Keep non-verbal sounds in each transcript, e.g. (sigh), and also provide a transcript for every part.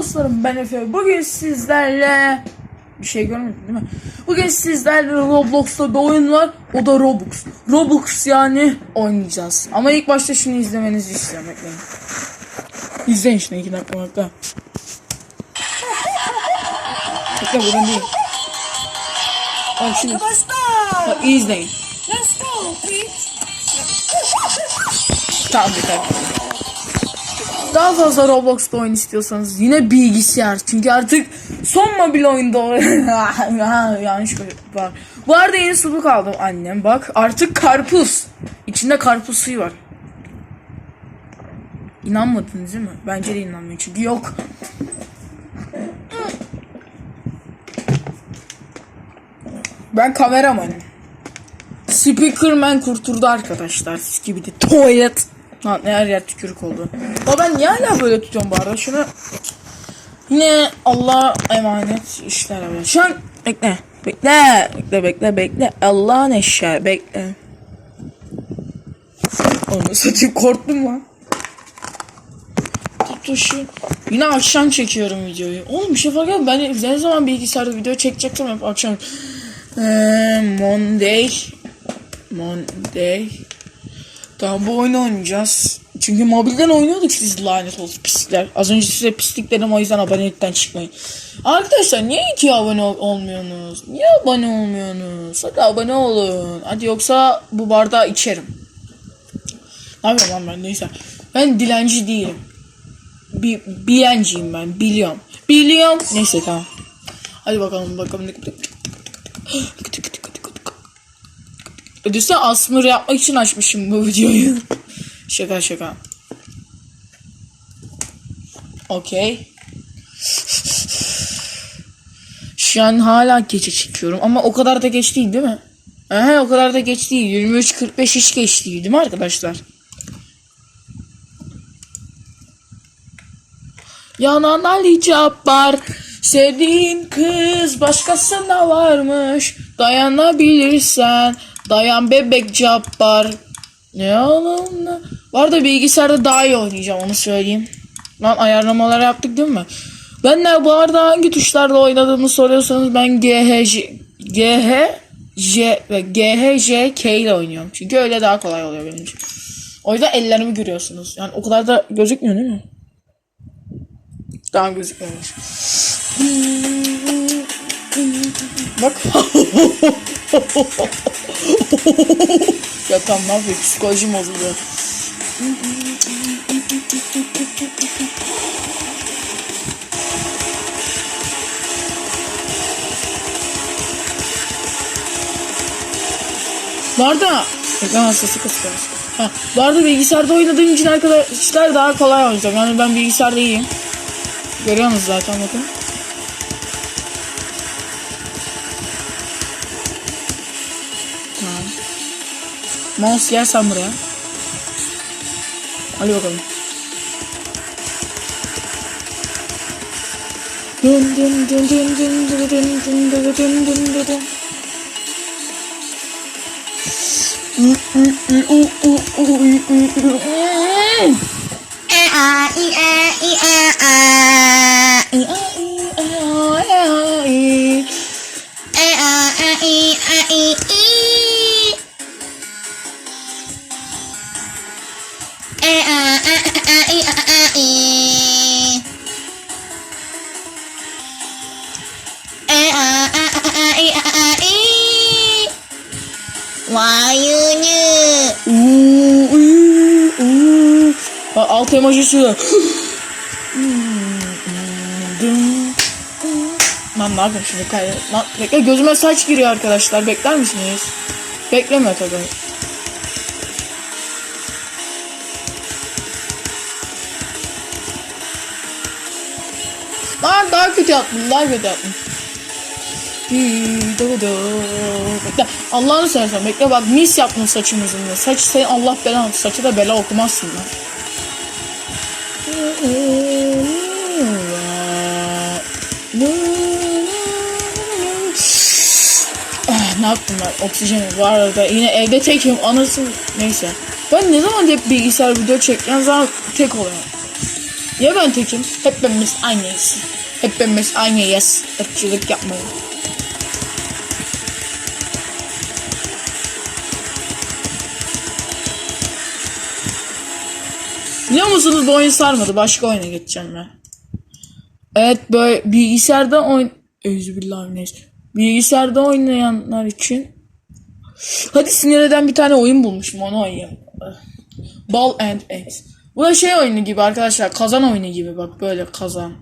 dostlarım ben Efe. Bugün sizlerle bir şey görmedin değil mi? Bugün sizlerle Roblox'ta bir oyun var. O da Robux. Robux yani oynayacağız. Ama ilk başta şunu izlemenizi istiyorum. Bekleyin. İzleyin şimdi iki dakika dakika. Bekle buradan değil. Bak şimdi. Bak izleyin. Let's go please. Tamam yeter. Daha fazla Roblox'ta oyun istiyorsanız yine bilgisayar. Çünkü artık son mobil oyunda oyun- (laughs) yanlış var. Bu arada yeni suluk aldım annem bak. Artık karpuz. İçinde karpuz suyu var. İnanmadınız değil mi? Bence de inanmayın çünkü yok. Ben kameramanım. Speakerman kurturdu arkadaşlar. Gibi de tuvalet. Lan her yer tükürük oldu. Ama ben niye hala böyle tutuyorum bu arada? Şunu yine Allah emanet işler abi. Şu an bekle. Bekle. Bekle bekle bekle. Allah'ın eşya bekle. Onu satayım korktum lan. Tutuşu. Yine akşam çekiyorum videoyu. Oğlum bir şey fark etmedi. Ben ne zaman bilgisayarda video çekeceksem hep akşam. Ee, Monday. Monday. Tamam bu oyunu oynayacağız. Çünkü mobilden oynuyorduk siz lanet olsun pislikler. Az önce size pislik dedim o yüzden abonelikten çıkmayın. Arkadaşlar niye iki abone ol- olmuyorsunuz? Niye abone olmuyorsunuz? Hadi abone olun. Hadi yoksa bu bardağı içerim. Ne yapıyorum ben neyse. Ben dilenci değilim. Bir bilenciyim ben biliyorum. Biliyorum. Neyse tamam. Hadi bakalım bakalım. Ödüse asmır yapmak için açmışım bu videoyu. şaka şaka. Okey. Şu an hala gece çekiyorum ama o kadar da geç değil değil mi? Aha, o kadar da geç değil. 23.45 hiç geç değil değil mi arkadaşlar? Yanan Ali Cabbar Sevdiğin kız başkasında varmış Dayanabilirsen Dayan bebek Cabbar Ne yalan Bu arada bilgisayarda daha iyi oynayacağım onu söyleyeyim Lan ayarlamaları yaptık değil mi? Ben de bu arada hangi tuşlarla oynadığımı soruyorsanız ben GHC GH J ve GHJ K ile oynuyorum. Çünkü öyle daha kolay oluyor benim için. O yüzden ellerimi görüyorsunuz. Yani o kadar da gözükmüyor değil mi? Daha gözükmemiş. Bak. (laughs) tamam ne yapayım psikolojim bozuluyor. Bu arada ekran hastası kıskanç. Ha, bu arada bilgisayarda oynadığım için arkadaşlar daha kolay oynayacağım. Yani ben bilgisayarda iyiyim. Görüyorsunuz zaten bakın. mau yer sanmuraya. Hadi bakalım. E-I-E-I-E-I Uuu, uuu, uuu. Bak alt emojisi. Lan ne yapayım şimdi Lan bekle gözüme saç giriyor arkadaşlar bekler misiniz? Bekleme tabii. Daha kötü yaptım. Bekle. Allah'ını seversen bekle bak mis yaptın saçımızın da. Saç sen Allah belanı saçı da bela okumazsın lan. Ah, ne yaptım ben oksijeni bu arada yine evde tekim anasını neyse ben ne zaman hep bilgisayar video çekeceğim zaman tek oluyor Niye ben tekim? Hepimiz aynıyız. Hepimiz aynıyız. Irkçılık yapmayın. Biliyor musunuz bu oyun sarmadı. Başka oyuna geçeceğim ben. Evet böyle bilgisayarda oyun... Özbillahimineşşeytanirracim. Bilgisayarda oynayanlar için Hadi sinir eden bir tane oyun bulmuşum onu oynayayım. Ball and Eggs. Bu da şey oyunu gibi arkadaşlar. Kazan oyunu gibi bak böyle kazan.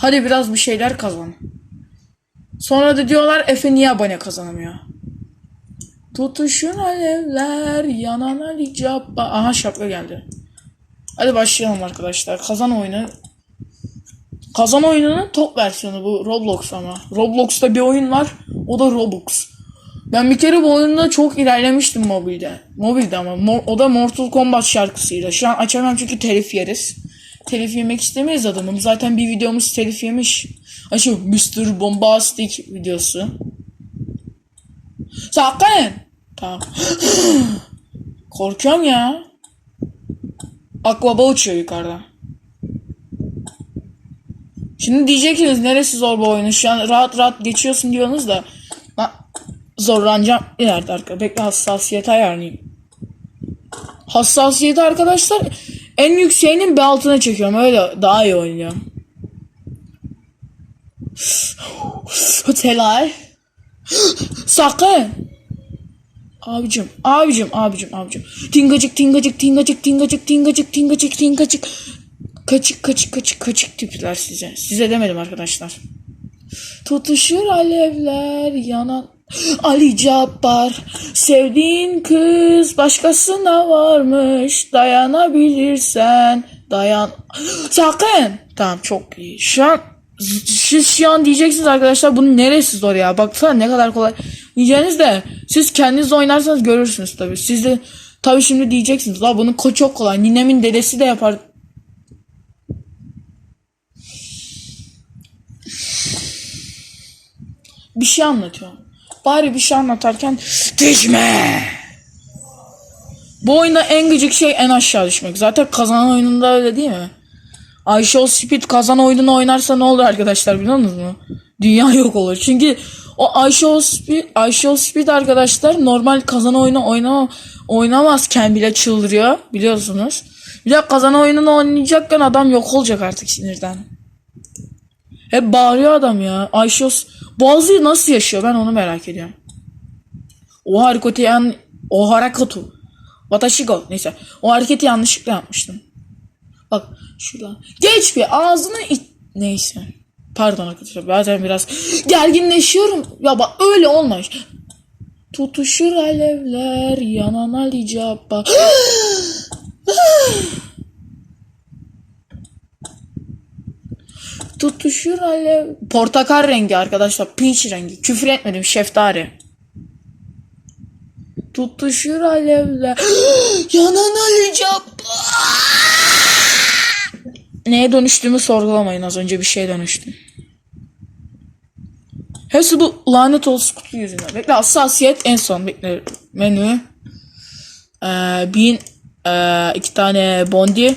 Hadi biraz bir şeyler kazan. Sonra da diyorlar Efe niye abone kazanamıyor. Tutuşun alevler yanan Ali Cabba. Aha şapka geldi. Hadi başlayalım arkadaşlar. Kazan oyunu. Kazan oyununun top versiyonu bu Roblox ama. Roblox'ta bir oyun var. O da Robux. Ben bir kere bu oyunda çok ilerlemiştim mobilde. Mobilde ama. Mo- o da Mortal Kombat şarkısıyla. Şu an açamam çünkü telif yeriz. Telif yemek istemeyiz adamın. Zaten bir videomuz telif yemiş. Ay şu Mr. Bombastic videosu. Sakın. Tamam. (gasps) Korkuyorum ya. Akbaba uçuyor yukarıda. Şimdi diyeceksiniz neresi zor bu oyunun? Şu an rahat rahat geçiyorsun diyorsunuz da. Zorlanacağım ileride arkadaşlar. Bekle hassasiyeti ayarlayayım. Hassasiyeti arkadaşlar en yükseğinin bir altına çekiyorum. Öyle daha iyi oynuyorum. Oteller. Sakın. Abicim, abicim, abicim, abicim. Tingacık, tingacık, tingacık, tingacık, tingacık, tingacık, tingacık. Kaçık, kaçık, kaçık, kaçık tipler size. Size demedim arkadaşlar. Tutuşur alevler yanan Ali Cabbar Sevdiğin kız başkasına varmış Dayanabilirsen Dayan. Sakın. Tamam çok iyi. Şu an siz şu an diyeceksiniz arkadaşlar bunun neresi zor ya? Baksana ne kadar kolay. Diyeceğiniz de siz kendiniz oynarsanız görürsünüz tabi siz de tabi şimdi diyeceksiniz la bunun çok kolay. Ninemin dedesi de yapar. Bir şey anlatıyorum. Bari bir şey anlatarken düşme. Bu oyunda en gıcık şey en aşağı düşmek. Zaten kazanan oyununda öyle değil mi? Show Speed kazan oyununu oynarsa ne olur arkadaşlar biliyor musunuz? Dünya (laughs) yok olur. Çünkü o Show Speed, Show Speed arkadaşlar normal kazan oyunu oynama, oynamazken bile çıldırıyor biliyorsunuz. Bir de kazan oyununu oynayacakken adam yok olacak artık sinirden. Hep bağırıyor adam ya. Ayşos Boğazı nasıl yaşıyor ben onu merak ediyorum. O hareketi yan o hareketi. Watashi go. Neyse. O hareketi yanlışlıkla yapmıştım. Bak şuradan. Geç bir ağzını it. Neyse. Pardon arkadaşlar bazen biraz gerginleşiyorum. Ya bak öyle olmaz. Tutuşur alevler yanan Ali Cabbar. (gasps) Tutuşur alev. Portakal rengi arkadaşlar. Peach rengi. Küfür etmedim. Şeftali. Tutuşur alevler. (gasps) Yanan Cabbar. Neye dönüştüğümü sorgulamayın. Az önce bir şeye dönüştüm. Hepsi bu lanet olsun kutu yüzünden. Bekle hassasiyet en son. Bekle. Menü. Ee, bin. Ee, iki tane bondi.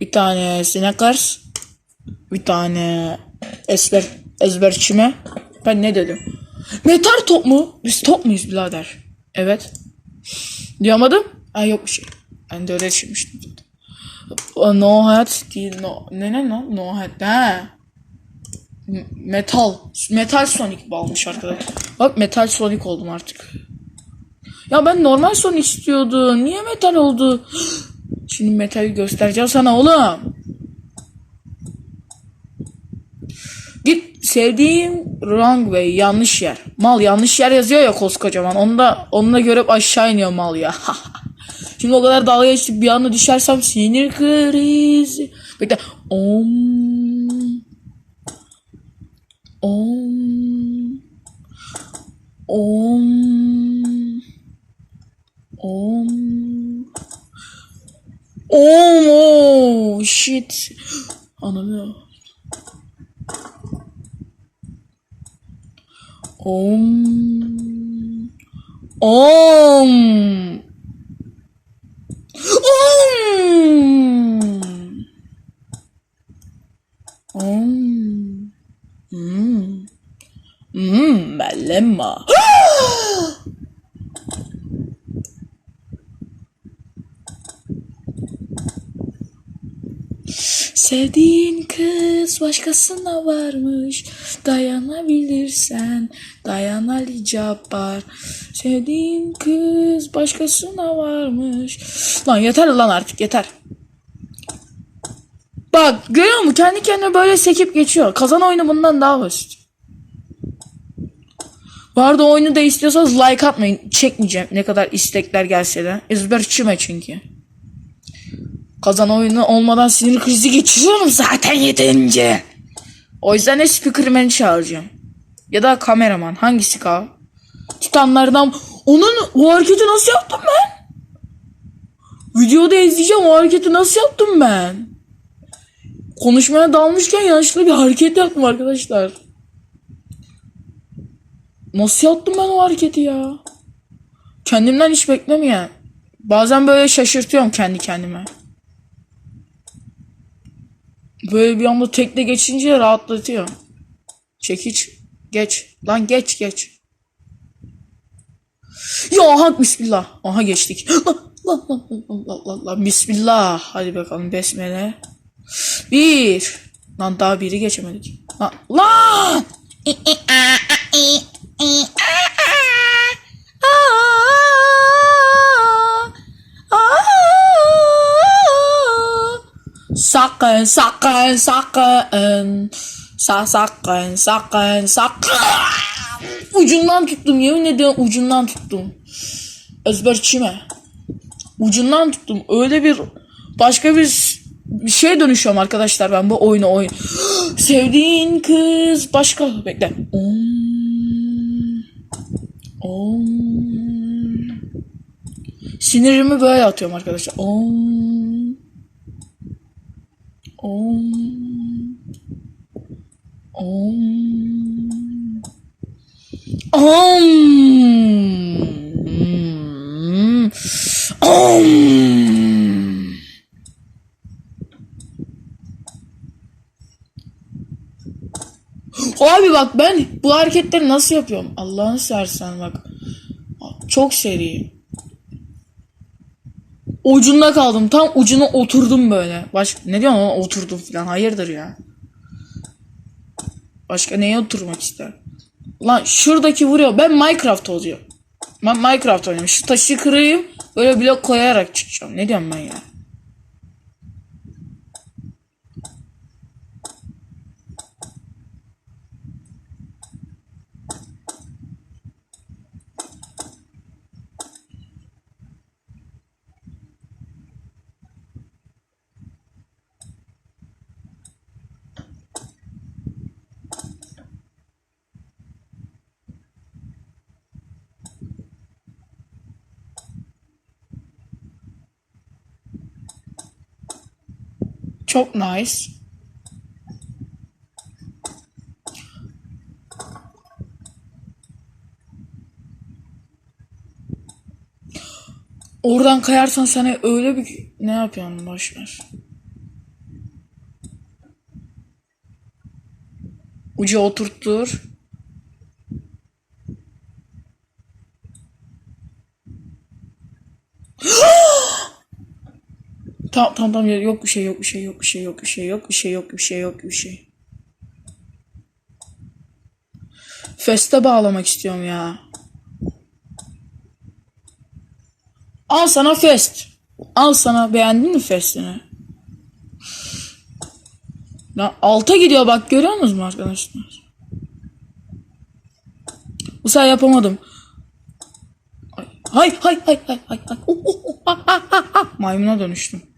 Bir tane Snickers. Bir tane ezber, ezberçime. Ben ne dedim? Metal top mu? Biz top muyuz birader? Evet. Diyamadım. Ay yok bir şey. Ben de öyle düşünmüştüm. No hat değil. No, ne ne no? No hat. Ha. Metal. Metal Sonic bağlamış arkadaşlar. Bak Metal Sonic oldum artık. Ya ben normal Sonic istiyordum. Niye metal oldu? (gasps) Şimdi metali göstereceğim sana oğlum. Sevdiğim wrong way yanlış yer. Mal yanlış yer yazıyor ya koskocaman. Onu da onu da görüp aşağı iniyor mal ya. (laughs) Şimdi o kadar dalga geçtik bir anda düşersem sinir krizi. Bekle. Om. Om. Om. Om. Om. Oh, shit. Anlamıyor. Om. Om. Om. Om. Mmm. Mmm. Malemma. (gasps) Sevdiğin kız başkasına varmış. Dayanabilirsen dayan Ali Cabbar Sevdiğin kız başkasına varmış. Lan yeter lan artık yeter. Bak görüyor musun? Kendi kendine böyle sekip geçiyor. Kazan oyunu bundan daha basit. Bu arada oyunu da istiyorsanız like atmayın. Çekmeyeceğim. Ne kadar istekler gelse de. Ezberçime çünkü Kazan oyunu olmadan sinir krizi geçiriyorum zaten yeterince. O yüzden de speakerman'i çağıracağım. Ya da kameraman. Hangisi kal? Titanlardan. Onun o hareketi nasıl yaptım ben? Videoda izleyeceğim o hareketi nasıl yaptım ben? Konuşmaya dalmışken yanlışlıkla bir hareket yaptım arkadaşlar. Nasıl yaptım ben o hareketi ya? Kendimden hiç beklemeyen. Bazen böyle şaşırtıyorum kendi kendime. Böyle bir anda tekle geçince rahatlatıyor. Çekiç. Geç. Lan geç geç. Ya aha bismillah. Aha geçtik. (gasps) Lan lan lan lan lan. Bismillah. Hadi bakalım besmele. Bir. Lan daha biri geçemedik. Lan. Lan. (laughs) Sakın sakın sakın. Sa sakın sakın sakın. Ucundan tuttum yemin ediyorum ucundan tuttum. Ezberçime. Ucundan tuttum. Öyle bir başka bir bir şeye dönüşüyorum arkadaşlar ben bu oyunu oyun. (gasps) Sevdiğin kız başka bekle. Sinirimi böyle atıyorum arkadaşlar. Om. Om. Om. Om. Om. Abi bak ben bu hareketleri nasıl yapıyorum? Allah'ını seversen bak. Çok seri. Ucunda kaldım. Tam ucuna oturdum böyle. Başka ne diyorsun ona oturdum falan. Hayırdır ya. Başka neye oturmak ister? Lan şuradaki vuruyor. Ben Minecraft oluyor. Ben Minecraft oynuyorum. Şu taşı kırayım. Böyle blok koyarak çıkacağım. Ne diyorum ben ya? Çok nice. Oradan kayarsan sana öyle bir ne yapıyorsun boş ver. Ucu oturttur. Tamam tamam tamam yok bir şey yok bir şey yok bir şey yok bir şey yok bir şey yok bir şey yok bir şey. Feste bağlamak istiyorum ya. Al sana fest. Al sana beğendin mi festini? Lan alta gidiyor bak görüyor musunuz mu arkadaşlar? Bu sefer yapamadım. Hay hay hay hay hay hay. Ah, ah, ah. Maymuna dönüştüm.